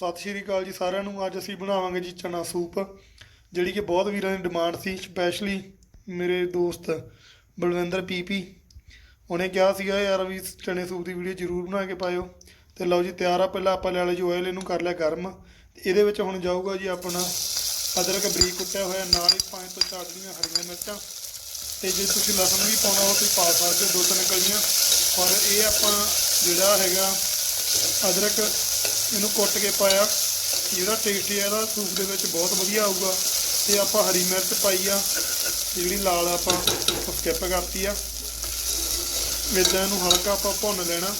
ਸਤਿ ਸ਼੍ਰੀ ਅਕਾਲ ਜੀ ਸਾਰਿਆਂ ਨੂੰ। ਅੱਜ ਅਸੀਂ ਬਣਾਵਾਂਗੇ ਜੀ ਚਨਾ ਸੂਪ, ਜਿਹੜੀ ਕਿ ਬਹੁਤ ਵੀਰਾਂ ਦੀ ਡਿਮਾਂਡ ਸੀ ਸਪੈਸ਼ਲੀ ਮੇਰੇ ਦੋਸਤ ਬਲਵਿੰਦਰ ਪੀਪੀ। ਉਹਨੇ ਕਿਹਾ ਸੀਗਾ, ਯਾਰ ਵੀ ਚਨੇ ਸੂਪ ਦੀ ਵੀਡੀਓ ਜ਼ਰੂਰ ਬਣਾ ਕੇ ਪਾਇਓ। ਤੇ ਲਓ ਜੀ, ਤਿਆਰ ਆ, ਪਹਿਲਾਂ ਆਪਾਂ ਲੈ ਲਿਆ ਜੀ ਆਇਲ ਇਹਨੂੰ ਕਰ ਲਿਆ ਗਰਮ। ਇਹਦੇ ਵਿੱਚ ਹੁਣ ਜਾਊਗਾ ਜੀ ਆਪਣਾ ਅਦਰਕ ਬਰੀਕ ਕੁੱਟਿਆ ਹੋਇਆ, ਨਾਲ ਹੀ ਪੰਜ ਤੋਂ ਚਾਰ ਦੀਆਂ ਹਰੀਆਂ ਮਿਰਚਾਂ। ਤੇ ਜੇ ਤੁਸੀਂ ਲਸਣ ਵੀ ਪਾਉਣਾ ਹੋ ਤੁਸੀਂ ਪਾ ਸਕਦੇ ਹੋ ਦੋ ਤਿੰਨ ਕਲੀਆਂ ਪਰ ਇਹ ਆਪਾਂ ਜਿਹੜਾ ਹੈਗਾ ਅਦਰਕ ਇਹਨੂੰ ਕੁੱਟ ਕੇ ਪਾਇਆ। ਜਿਹੜਾ ਟੇਸਟ ਹੈ ਇਹਦਾ ਸੂਪ ਦੇ ਵਿੱਚ ਬਹੁਤ ਵਧੀਆ ਆਊਗਾ। ਤੇ ਆਪਾਂ ਹਰੀ ਮਿਰਚ ਪਾਈ ਆ। ਜਿਹੜੀ ਲਾਲ ਆਪਾਂ ਸਕਿਪ ਕਰਤੀ ਆ। ਵਿੱਚ ਇਹਨੂੰ ਹਲਕਾ ਆਪਾਂ ਭੁੰਨ ਲੈਣਾ।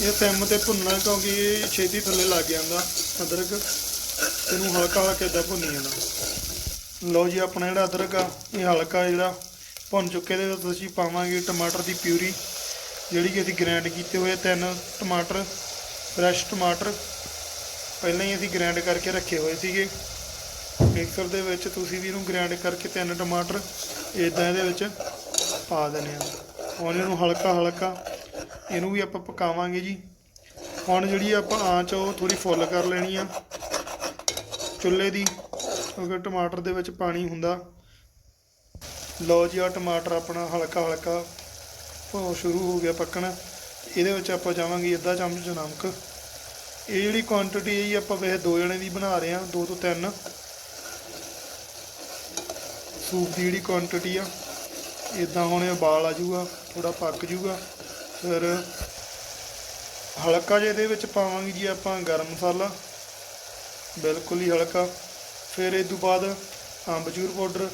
ਇਹ ਸਿਮ ਤੇ ਭੁੰਨਣਾ ਕਿਉਂਕਿ ਇਹ ਛੇਤੀ ਥੱਲੇ ਲੱਗ ਜਾਂਦਾ ਅਦਰਕ। ਇਹਨੂੰ ਹਲਕਾ ਹਲਕਾ ਇਦਾਂ ਭੁੰਨੀ ਜਾਣਾ। ਲਓ ਜੀ, ਆਪਣਾ ਜਿਹੜਾ ਅਦਰਕ ਆ, ਇਹ ਹਲਕਾ ਜਿਹੜਾ ਭੁੰਨ ਚੁੱਕੇ ਦੇ ਵਿੱਚ ਅਸੀਂ ਪਾਵਾਂਗੇ ਟਮਾਟਰ ਦੀ ਪਿਊਰੀ। ਜਿਹੜੀ ਕਿ ਅਸੀਂ ਗ੍ਰਾਈਂਡ ਕੀਤੇ ਹੋਏ ਤਿੰਨ ਟਮਾਟਰ ਫਰੈਸ਼ ਟਮਾਟਰ, ਪਹਿਲਾਂ ਹੀ ਅਸੀਂ ਗ੍ਰਾਈਂਡ ਕਰਕੇ ਰੱਖੇ ਹੋਏ ਸੀਗੇ। ਮਿਕਸਰ ਦੇ ਵਿੱਚ ਤੁਸੀਂ ਵੀ ਇਹਨੂੰ ਗ੍ਰਾਈਂਡ ਕਰਕੇ ਤਿੰਨ ਟਮਾਟਰ ਇਦਾਂ ਇਹਦੇ ਵਿੱਚ ਪਾ ਦੇਣੇ ਆ। ਹੁਣ ਇਹਨੂੰ ਹਲਕਾ ਹਲਕਾ ਇਹਨੂੰ ਵੀ ਆਪਾਂ ਪਕਾਵਾਂਗੇ ਜੀ। ਹੁਣ ਜਿਹੜੀ ਆਪਾਂ ਆਂਚ ਆ, ਉਹ ਥੋੜੀ ਫੁੱਲ ਕਰ ਲੈਣੀ ਆ। ਚੁੱਲ੍ਹੇ ਦੀ, ਕਿਉਂਕਿ ਟਮਾਟਰ ਦੇ ਵਿੱਚ ਪਾਣੀ ਹੁੰਦਾ। ਲਓ ਜੀ ਆ ਟਮਾਟਰ ਆਪਣਾ ਹਲਕਾ ਹਲਕਾ ਉਹ ਸ਼ੁਰੂ ਹੋ ਗਿਆ ਪੱਕਣਾ। ਇਹਦੇ ਵਿੱਚ ਆਪਾਂ ਜਾਵਾਂਗੇ ਅੱਧਾ ਚਮਚ ਨਮਕ। ਇਹ ਜਿਹੜੀ ਕੁਆਂਟੀਟੀ ਹੈ ਜੀ, ਆਪਾਂ ਵੈਸੇ ਦੋ ਜਣੇ ਦੀ ਬਣਾ ਰਹੇ ਹਾਂ, ਦੋ ਤੋਂ ਤਿੰਨ। ਸੂਪ ਦੀ ਜਿਹੜੀ ਕੁਆਂਟੀਟੀ ਆ ਇਦਾਂ ਹੁਣ ਇਹ ਬਾਲ ਆ ਜਾਊਗਾ ਥੋੜਾ ਪੱਕ ਜਾਊਗਾ। ਫਿਰ ਹਲਕਾ ਜਿਹਾ ਇਹਦੇ ਵਿੱਚ ਪਾਵਾਂਗੇ ਜੀ ਆਪਾਂ ਗਰਮ ਮਸਾਲਾ। ਬਿਲਕੁਲ ਹੀ ਹਲਕਾ। ਫਿਰ ਇਹ ਤੋਂ ਬਾਅਦ ਅੰਬਚੂਰ ਪਾਊਡਰ।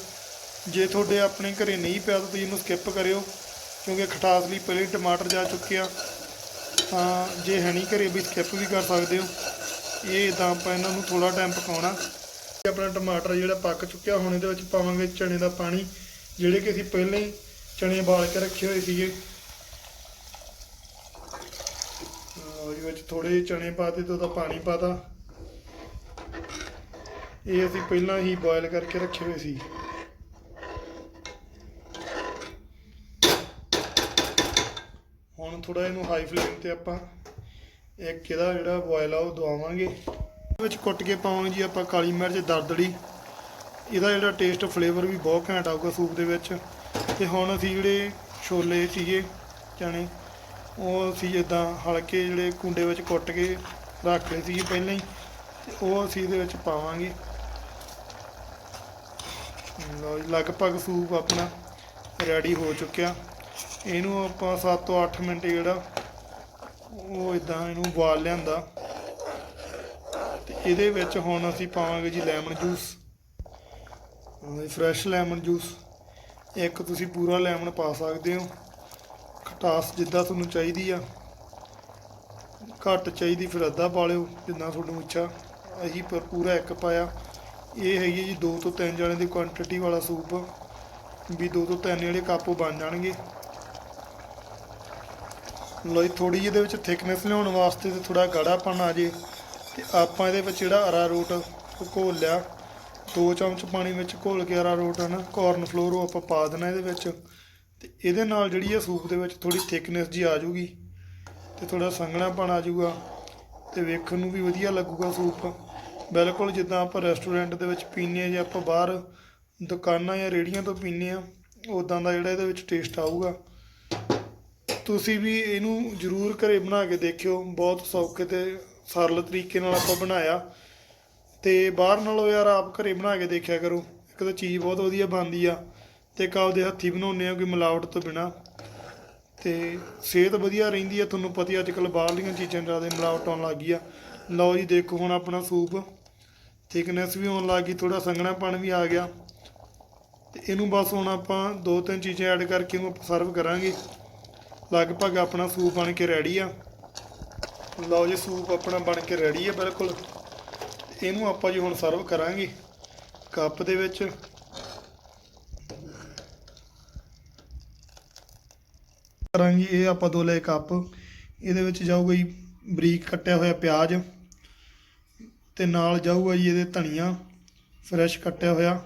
ਜੇ ਤੁਹਾਡੇ ਆਪਣੇ ਘਰੇ ਨਹੀਂ ਪਿਆ ਤਾਂ ਤੁਸੀਂ ਇਹਨੂੰ ਸਕਿਪ ਕਰਿਓ। ਕਿਉਂਕਿ ਖਟਾਸ ਲਈ ਪਹਿਲੇ ਹੀ ਟਮਾਟਰ ਜਾ ਚੁੱਕੇ ਆ, ਤਾਂ ਜੇ ਹੈ ਨਹੀਂ ਘਰੇ ਵੀ ਸਕਿਪ ਵੀ ਕਰ ਸਕਦੇ ਹੋ। ਇਹ ਤਾਂ ਆਪਾਂ ਇਹਨਾਂ ਨੂੰ ਥੋੜਾ ਟਾਈਮ ਪਕਾਉਣਾ। ਤੇ ਆਪਣਾ ਟਮਾਟਰ ਜਿਹੜਾ ਪੱਕ ਚੁੱਕਿਆ, ਹੁਣ ਇਹਦੇ ਵਿੱਚ ਪਾਵਾਂਗੇ ਚਣੇ ਦਾ ਪਾਣੀ, ਜਿਹੜੇ ਕਿ ਅਸੀਂ ਪਹਿਲਾਂ ਹੀ ਚਣੇ ਬਾਲ ਕੇ ਰੱਖੇ ਹੋਏ ਸੀਗੇ। ਉਹਦੇ ਵਿੱਚ ਥੋੜੇ ਚਣੇ ਪਾਤੇ ਤੇ ਉਹਦਾ ਪਾਣੀ ਪਾਤਾ ਇਹ ਅਸੀਂ ਪਹਿਲਾਂ ਹੀ ਬੋਇਲ ਕਰਕੇ ਰੱਖੇ ਹੋਏ ਸੀ। ਹੁਣ ਥੋੜਾ ਇਹਨੂੰ ਹਾਈ ਫਲੇਮ ਤੇ ਆਪਾਂ ਇੱਕ ਇਹਦਾ ਜਿਹੜਾ ਬੋਇਲ ਆ ਉਹ ਦਵਾਵਾਂਗੇ। ਇਹਦੇ ਵਿੱਚ ਕੁੱਟ ਕੇ ਪਾਵਾਂਗੇ ਜੀ ਆਪਾਂ ਕਾਲੀ ਮਿਰਚ ਦਰਦੜੀ ਇਹਦਾ ਜਿਹੜਾ ਟੇਸਟ ਫਲੇਵਰ ਵੀ ਬਹੁਤ ਘੈਂਟ ਆਊਗਾ ਸੂਪ ਦੇ ਵਿੱਚ। ਤੇ ਹੁਣ ਅਸੀਂ ਜਿਹੜੇ ਛੋਲੇ ਸੀਗੇ ਚਣੇ ਉਹ ਅਸੀਂ ਇਦਾਂ ਹਲਕੇ ਜਿਹੜੇ ਕੁੰਡੇ ਵਿੱਚ ਕੁੱਟ ਕੇ ਰੱਖ ਲਏ ਸੀਗੇ ਪਹਿਲਾਂ ਹੀ, ਤੇ ਉਹ ਅਸੀਂ ਇਹਦੇ ਵਿੱਚ ਪਾਵਾਂਗੇ। ਲਓ ਲਗਭਗ ਸੂਪ ਆਪਣਾ ਰੈਡੀ ਹੋ ਚੁੱਕਿਆ। ਇਹਨੂੰ ਆਪਾਂ 7 ਤੋਂ 8 ਮਿੰਟ ਜਿਹੜਾ ਉਹ ਇਦਾਂ ਇਹਨੂੰ ਉਬਾਲ ਲਿਆਂਦਾ। ਤੇ ਇਹਦੇ ਵਿੱਚ ਹੁਣ ਅਸੀਂ ਪਾਵਾਂਗੇ ਜੀ lemon juice. Fresh lemon juice. ਇੱਕ ਤੁਸੀਂ ਪੂਰਾ ਲੈਮਨ ਪਾ ਸਕਦੇ ਹੋ। ਖਟਾਸ ਜਿੱਦਾਂ ਤੁਹਾਨੂੰ ਚਾਹੀਦੀ ਆ। ਘੱਟ ਚਾਹੀਦੀ ਫਿਰ ਅੱਧਾ ਪਾ ਲਿਓ ਜਿੰਨਾ ਤੁਹਾਨੂੰ ਇੱਛਾ। ਅਸੀਂ ਪਰ ਪੂਰਾ ਇੱਕ ਪਾਇਆ। ਇਹ ਹੈਗੀ ਜੀ 2 ਤੋਂ 3 ਜਣੇ ਦੀ ਕੁਆਂਟੀਟੀ ਵਾਲਾ ਸੂਪ। ਵੀ 2 ਤੋਂ 3 ਜਿਹੜੇ ਕੱਪ ਬਣ ਜਾਣਗੇ। ਲੋਈ ਥੋੜੀ ਜਿਹੀ ਇਹਦੇ ਵਿੱਚ ਥਿਕਨੈਸ ਲਿਆਉਣ ਵਾਸਤੇ ਤੇ ਥੋੜਾ ਗਾੜਾਪਨ ਆ ਜੇ ਤੇ ਆਪਾਂ ਇਹਦੇ ਵਿੱਚ ਜਿਹੜਾ ਅਰਾ ਅਰਾਰੋਟ ਉਹ ਘੋਲ ਲਿਆ, ਦੋ ਚਮਚ ਪਾਣੀ ਵਿੱਚ ਘੋਲ ਕੇ ਅਰਾਰੋਟ ਹੈ ਨਾ ਕੋਰਨ ਫਲੋਰ ਉਹ ਆਪਾਂ ਪਾ ਦੇਣਾ ਇਹਦੇ ਵਿੱਚ ਤੇ ਇਹਦੇ ਨਾਲ ਜਿਹੜੀ ਇਹ ਸੂਪ ਦੇ ਵਿੱਚ ਥੋੜੀ ਥਿਕਨੈਸ ਜੀ ਆ ਜੂਗੀ ਤੇ ਥੋੜਾ ਸੰਘਣਾਪਣ ਆ ਜੂਗਾ ਤੇ ਵੇਖਣ ਨੂੰ ਵੀ ਵਧੀਆ ਲੱਗੂਗਾ ਸੂਪ। ਬਿਲਕੁਲ ਜਿੱਦਾਂ ਆਪਾਂ ਰੈਸਟੋਰੈਂਟ ਦੇ ਵਿੱਚ ਪੀਂਦੇ ਆ ਜਾਂ ਆਪਾਂ ਬਾਹਰ ਦੁਕਾਨਾਂ ਜਾਂ ਰੇੜੀਆਂ ਤੋਂ ਪੀਂਦੇ ਆ ਉਦਾਂ ਦਾ ਜਿਹੜਾ ਇਹਦੇ ਵਿੱਚ ਟੇਸਟ ਆਊਗਾ। ਤੁਸੀਂ ਵੀ ਇਹਨੂੰ ਜ਼ਰੂਰ ਘਰੇ ਬਣਾ ਕੇ ਦੇਖਿਓ। ਬਹੁਤ ਸੌਖੇ ਤੇ ਸਰਲ ਤਰੀਕੇ ਨਾਲ ਆਪਾਂ ਬਣਾਇਆ। ਤੇ ਬਾਹਰ ਨਾਲੋਂ ਯਾਰ ਆਪ ਘਰੇ ਬਣਾ ਕੇ ਦੇਖਿਆ ਕਰੋ। ਇੱਕ ਤਾਂ ਚੀਜ਼ ਬਹੁਤ ਵਧੀਆ ਬਣਦੀ ਆ ਤੇ ਇੱਕ ਆਪਦੇ ਹੱਥੀ ਬਣਾਉਂਦੇ ਆ ਕੋਈ ਮਿਲਾਵਟ ਤੋਂ ਬਿਨਾ। ਤੇ ਸਿਹਤ ਵਧੀਆ ਰਹਿੰਦੀ ਆ, ਤੁਹਾਨੂੰ ਪਤਾ ਹੀ ਅੱਜ ਕੱਲ੍ਹ ਬਾਹਰਲੀਆਂ ਚੀਜ਼ਾਂ ਜ਼ਿਆਦਾ ਮਿਲਾਵਟ ਆਉਣ ਲੱਗ ਗਈ ਆ। ਲਓ ਜੀ, ਦੇਖੋ ਹੁਣ ਆਪਣਾ ਸੂਪ। ਥਿਕਨੈਸ ਵੀ ਆਉਣ ਲੱਗ ਗਈ ਥੋੜਾ ਸੰਘਣਾਪਣ ਵੀ ਆ ਗਿਆ। ਤੇ ਇਹਨੂੰ ਬਸ ਹੁਣ ਆਪਾਂ ਦੋ ਤਿੰਨ ਚੀਜ਼ਾਂ ਐਡ ਕਰਕੇ ਇਹਨੂੰ ਸਰਵ ਕਰਾਂਗੇ। ਲਗਭਗ ਆਪਣਾ ਸੂਪ ਬਣ ਕੇ ਰੈਡੀ ਆ। ਲਓ ਜੀ, ਸੂਪ ਆਪਣਾ ਬਣ ਕੇ ਰੈਡੀ ਆ ਬਿਲਕੁਲ। ਇਹਨੂੰ ਆਪਾਂ ਜੀ ਹੁਣ ਸਰਵ ਕਰਾਂਗੇ ਕੱਪ ਦੇ ਵਿੱਚ। ਕਰਾਂਗੇ ਇਹ ਆਪਾਂ ਦੋ ਲਏ ਕੱਪ। ਇਹਦੇ ਵਿੱਚ ਜਾਊਗਾ ਜੀ ਬਰੀਕ ਕੱਟਿਆ ਹੋਇਆ ਪਿਆਜ਼ ਤੇ ਨਾਲ ਜਾਊਗਾ ਜੀ ਇਹਦੇ ਧਨੀਆ ਫਰੈਸ਼ ਕੱਟਿਆ ਹੋਇਆ।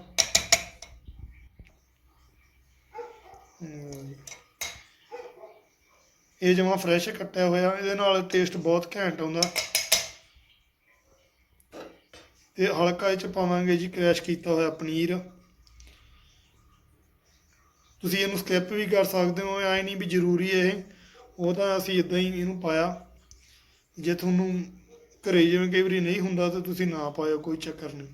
ਇਹ ਜਮਾ ਫਰੈਸ਼ ਕੱਟਿਆ ਹੋਇਆ, ਇਹਦੇ ਨਾਲ ਟੇਸਟ ਬਹੁਤ ਘੈਂਟ ਆਉਂਦਾ। ਤੇ ਹਲਕਾ ਇਹ ਚ ਪਾਵਾਂਗੇ ਜੀ ਕ੍ਰੈਸ਼ ਕੀਤਾ ਹੋਇਆ ਪਨੀਰ। ਤੁਸੀਂ ਇਹਨੂੰ ਸਕਿਪ ਵੀ ਕਰ ਸਕਦੇ ਹੋ, ਐ ਨਹੀਂ ਵੀ ਜ਼ਰੂਰੀ ਹੈ ਇਹ। ਉਹ ਤਾਂ ਅਸੀਂ ਇਦਾਂ ਹੀ ਇਹਨੂੰ ਪਾਇਆ। ਜੇ ਤੁਹਾਨੂੰ ਘਰੇ ਜਿਵੇਂ ਕਈ ਵਾਰੀ ਨਹੀਂ ਹੁੰਦਾ ਤਾਂ ਤੁਸੀਂ ਨਾ ਪਾਇਓ, ਕੋਈ ਚੱਕਰ ਨਹੀਂ।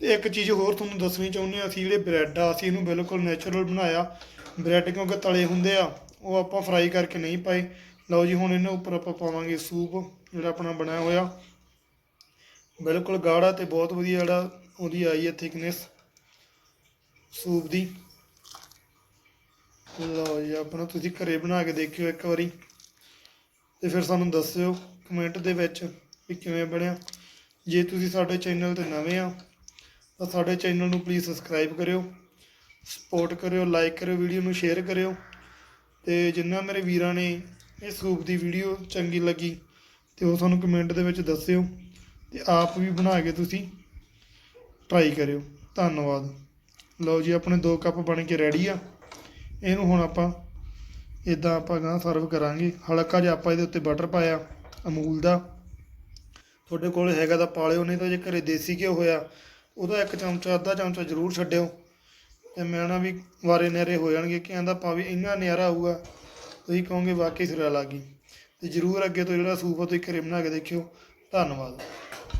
ਤੇ ਇੱਕ ਚੀਜ਼ ਹੋਰ ਤੁਹਾਨੂੰ ਦੱਸਣੀ ਚਾਹੁੰਦੇ ਹਾਂ, ਅਸੀਂ ਜਿਹੜੇ ਬ੍ਰੈਡ ਆ ਅਸੀਂ ਇਹਨੂੰ ਬਿਲਕੁਲ ਨੈਚੁਰਲ ਬਣਾਇਆ। ਬ੍ਰੈਡ ਕਿਉਂਕਿ ਤਲੇ ਹੁੰਦੇ ਆ ਉਹ ਆਪਾਂ ਫਰਾਈ ਕਰਕੇ ਨਹੀਂ ਪਾਏ। ਲਓ ਜੀ, ਹੁਣ ਇਹਨਾਂ ਉੱਪਰ ਆਪਾਂ ਪਾਵਾਂਗੇ ਸੂਪ, ਜਿਹੜਾ ਆਪਣਾ ਬਣਾਇਆ ਹੋਇਆ। ਬਿਲਕੁਲ ਗਾੜਾ ਤੇ ਬਹੁਤ ਵਧੀਆ ਜਿਹੜਾ ਉਹਦੀ ਆਈ ਹੈ ਥਿਕਨੈਸ ਸੂਪ ਦੀ। ਲਓ ਜੀ, ਆਪਣਾ ਤੁਸੀਂ ਘਰੇ ਬਣਾ ਕੇ ਦੇਖਿਓ ਇੱਕ ਵਾਰੀ। ਤੇ ਫਿਰ ਸਾਨੂੰ ਦੱਸਿਓ ਕਮੈਂਟ ਦੇ ਵਿੱਚ ਵੀ ਕਿਵੇਂ ਬਣਿਆ। ਜੇ ਤੁਸੀਂ ਸਾਡੇ ਚੈਨਲ ਤੇ ਨਵੇਂ ਆ, ਤਾਂ ਸਾਡੇ ਚੈਨਲ ਨੂੰ ਪਲੀਜ਼ ਸਬਸਕ੍ਰਾਈਬ ਕਰਿਓ ਸਪੋਰਟ ਕਰਿਓ ਲਾਈਕ ਕਰਿਓ ਵੀਡੀਓ ਨੂੰ ਸ਼ੇਅਰ ਕਰਿਓ। ਤੇ ਜਿੰਨਾ ਮੇਰੇ ਵੀਰਾਂ ਨੇ ਇਹ ਸੂਪ ਦੀ ਵੀਡੀਓ ਚੰਗੀ ਲੱਗੀ ਤੇ ਉਹ ਸਾਨੂੰ ਕਮੈਂਟ ਦੇ ਵਿੱਚ ਦੱਸਿਓ ਤੇ ਆਪ ਵੀ ਬਣਾ ਕੇ ਤੁਸੀਂ ਟਰਾਈ ਕਰਿਓ। ਧੰਨਵਾਦ। ਲਓ ਜੀ, ਆਪਣੇ ਦੋ ਕੱਪ ਬਣ ਕੇ ਰੈਡੀ ਆ। ਇਹਨੂੰ ਹੁਣ ਆਪਾਂ ਇਦਾਂ ਆਪਾਂ ਗਾਂ ਸਰਵ ਕਰਾਂਗੇ। ਹਲਕਾ ਜਿਹਾ ਆਪਾਂ ਇਹਦੇ ਉੱਤੇ ਬਟਰ ਪਾਇਆ, ਅਮੂਲ ਦਾ। ਤੁਹਾਡੇ ਕੋਲ ਹੈਗਾ ਤਾਂ ਪਾਲਿਓ ਨਹੀਂ ਤਾਂ ਜੇ ਘਰੇ ਦੇਸੀ ਘਿਓ ਹੋਇਆ, ਉਹਦਾ ਇੱਕ ਚਮਚਾ, ਅੱਧਾ ਚਮਚਾ ਜ਼ਰੂਰ ਛੱਡਿਓ। ਤੇ ਮੈਂ ਨਾ ਵੀ ਵਾਰੇ ਨੇਰੇ ਹੋ ਜਾਣਗੇ ਕਿ ਕਹਿੰਦਾ ਭਾਵੇਂ ਇੰਨਾ ਨਿਆਰਾ ਹੋਊਗਾ ਤੁਸੀਂ ਕਹੋਗੇ ਵਾਕਈ ਸਿਰਾ ਲੱਗ ਗਈ। ਤੇ ਜ਼ਰੂਰ ਅੱਗੇ ਤੋਂ ਜਿਹੜਾ ਸੂਪ ਆ, ਤੁਸੀਂ ਘਰੇ ਬਣਾ ਕੇ ਦੇਖਿਓ। ਧੰਨਵਾਦ।